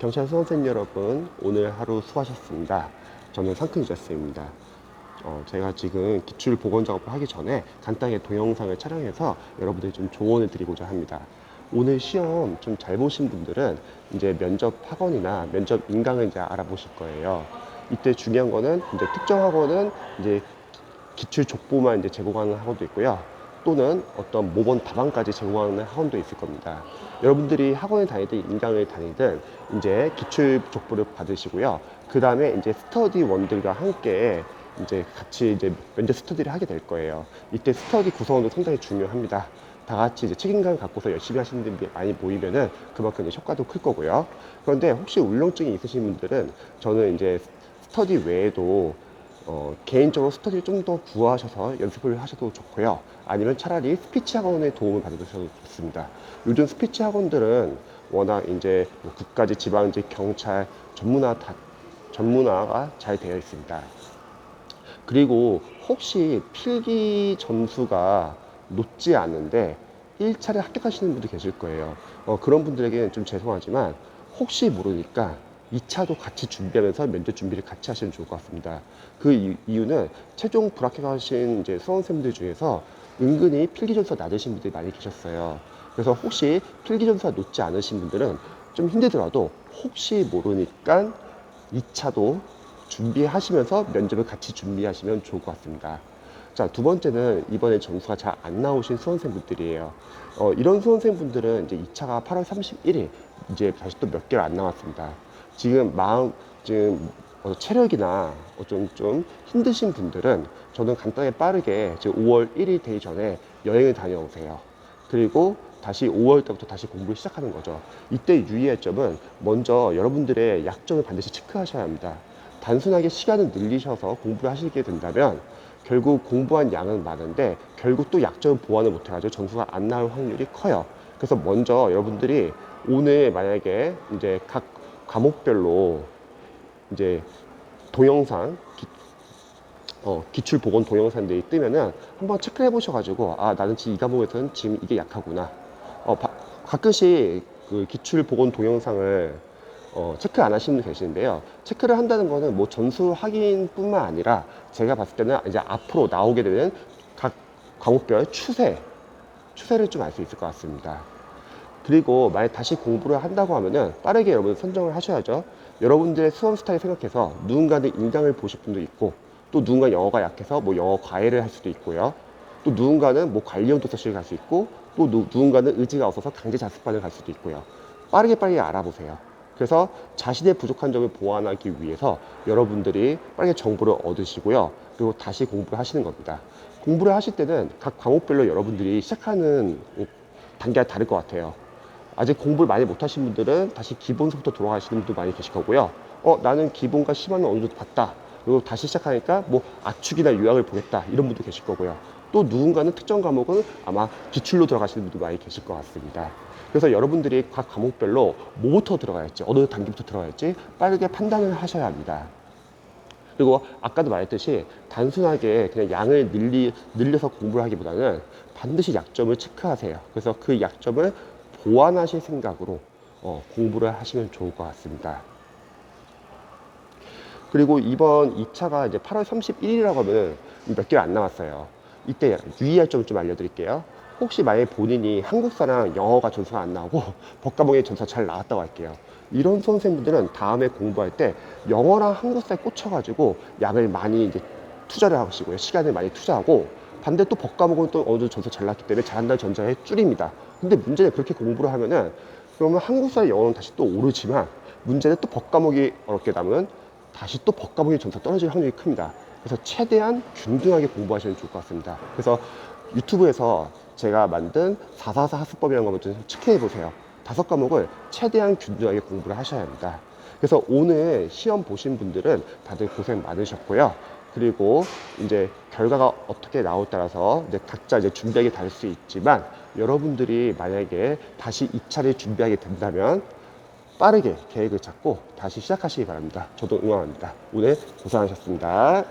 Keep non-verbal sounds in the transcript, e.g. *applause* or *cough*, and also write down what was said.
경찰 수험생 여러분, 오늘 하루 수고하셨습니다. 저는 상큰 유자스입니다. 어, 제가 지금 기출 보건 작업을 하기 전에 간단하게 동영상을 촬영해서 여러분들 좀 조언을 드리고자 합니다. 오늘 시험 좀 잘 보신 분들은 이제 면접 학원이나 면접 인강을 이제 알아보실 거예요. 이때 중요한 거는 이제 특정 학원은 이제 기출 족보만 이제 제공하는 학원도 있고요. 또는 어떤 모범 답안까지 제공하는 학원도 있을 겁니다. 여러분들이 학원을 다니든 인강을 다니든 이제 기출 족보를 받으시고요. 그 다음에 이제 스터디 원들과 함께 이제 같이 이제 면접 스터디를 하게 될 거예요. 이때 스터디 구성원도 상당히 중요합니다. 다 같이 이제 책임감 갖고서 열심히 하시는 분들이 많이 모이면은 그만큼 이제 효과도 클 거고요. 그런데 혹시 울렁증이 있으신 분들은 저는 이제 스터디 외에도 어, 개인적으로 스터디를 좀더 부여하셔서 연습을 하셔도 좋고요. 아니면 차라리 스피치 학원의 도움을 받으셔도 좋습니다. 요즘 스피치 학원들은 워낙 이제 뭐 국가직, 지방직, 경찰 전문화 다, 전문화가 잘 되어 있습니다. 그리고 혹시 필기 점수가 높지 않은데 1차를 합격하시는 분도 계실 거예요. 어, 그런 분들에게는 좀 죄송하지만 혹시 모르니까 2차도 같이 준비하면서 면접 준비를 같이 하시면 좋을 것 같습니다. 그 이- 이유는 최종 불합격하신 이제 수험생들 중에서 은근히 필기 점수가 낮으신 분들이 많이 계셨어요. 그래서 혹시 필기 점수가 높지 않으신 분들은 좀 힘들더라도 혹시 모르니까 2차도 준비하시면서 면접을 같이 준비하시면 좋을 것 같습니다. 자, 두 번째는 이번에 점수가 잘 안 나오신 수험생분들이에요. 어, 이런 수험생분들은 이제 2차가 8월 31일, 이제 다시 또 몇 개월 안 남았습니다. 지금 마음, 지금 어, 체력이나 어, 좀, 좀 힘드신 분들은 저는 간단하게 빠르게 지금 5월 1일 되기 전에 여행을 다녀오세요. 그리고 다시 5월 때부터 다시 공부를 시작하는 거죠. 이때 유의할 점은 먼저 여러분들의 약점을 반드시 체크하셔야 합니다. 단순하게 시간을 늘리셔서 공부를 하시게 된다면 결국 공부한 양은 많은데 결국 또 약점을 보완을 못해가지고 점수가 안 나올 확률이 커요. 그래서 먼저 여러분들이 오늘 만약에 이제 각 과목별로 이제 동영상 기, 어, 기출 보건 동영상들이 뜨면은 한번 체크를 해보셔가지고 아 나는 지금 이 과목에서는 지금 이게 약하구나. 어, 바- 가끔씩 그 기출 보건 동영상을 어, 체크 안 하시는 분 계시는데요. 체크를 한다는 거는 뭐 점수 확인뿐만 아니라 제가 봤을 때는 이제 앞으로 나오게 되는 각 과목별 추세, 추세를 좀 알 수 있을 것 같습니다. 그리고 만약 다시 공부를 한다고 하면은 빠르게 여러분 선정을 하셔야죠. 여러분들의 수험 스타일 생각해서 누군가는 인강을 보실 분도 있고 또 누군가 영어가 약해서 뭐 영어 과외를 할 수도 있고요. 또 누군가는 뭐 관리형 도서실 갈 수 있고 또 누, 누군가는 의지가 없어서 강제 자습반을 갈 수도 있고요. 빠르게 빨리 알아보세요. 그래서 자신의 부족한 점을 보완하기 위해서 여러분들이 빠르게 정보를 얻으시고요. 그리고 다시 공부를 하시는 겁니다. 공부를 하실 때는 각 과목별로 여러분들이 시작하는 단계가 다를 것 같아요. 아직 공부를 많이 못하신 분들은 다시 기본서부터 돌아가시는 분도 많이 계실 거고요. 어, 나는 기본과 심화는 어느 정도 봤다. 그리고 다시 시작하니까 뭐 압축이나 요약을 보겠다. 이런 분도 계실 거고요. 또 누군가는 특정 과목은 아마 기출로 들어가시는 분도 많이 계실 것 같습니다. 그래서 여러분들이 각 과목별로 뭐부터 들어가야지, 어느 단계부터 들어가야지 빠르게 판단을 하셔야 합니다. 그리고 아까도 말했듯이 단순하게 그냥 양을 늘리, 늘려서 공부를 하기보다는 반드시 약점을 체크하세요. 그래서 그 약점을 보완하실 생각으로 어, 공부를 하시면 좋을 것 같습니다. 그리고 이번 2차가 이제 8월 31일이라고 하면 몇 개월 안 남았어요. 이때 유의할 점좀 알려드릴게요. 혹시 만약에 본인이 한국사랑 영어가 점수가 안 나오고 *laughs* 법과목의 점수가 잘 나왔다고 할게요. 이런 수험생분들은 다음에 공부할 때 영어랑 한국사에 꽂혀가지고 양을 많이 이제 투자를 하시고요. 시간을 많이 투자하고 반대 또 법과목은 또 어느 정도 점수 잘 나왔기 때문에 잘한다는 전자에 줄입니다. 근데 문제는 그렇게 공부를 하면은 그러면 한국사 영어는 다시 또 오르지만 문제는 또 법과목이 어렵게 남으면 다시 또 법과목의 점수가 떨어질 확률이 큽니다. 그래서 최대한 균등하게 공부하시면 좋을 것 같습니다. 그래서 유튜브에서 제가 만든 444 학습법이라는 것을 좀 체크해 보세요. 다섯 과목을 최대한 균등하게 공부를 하셔야 합니다. 그래서 오늘 시험 보신 분들은 다들 고생 많으셨고요. 그리고 이제 결과가 어떻게 나올 따라서 이제 각자 이제 준비하게 다를 수 있지만 여러분들이 만약에 다시 2차를 준비하게 된다면 빠르게 계획을 잡고 다시 시작하시기 바랍니다. 저도 응원합니다. 오늘 고생하셨습니다.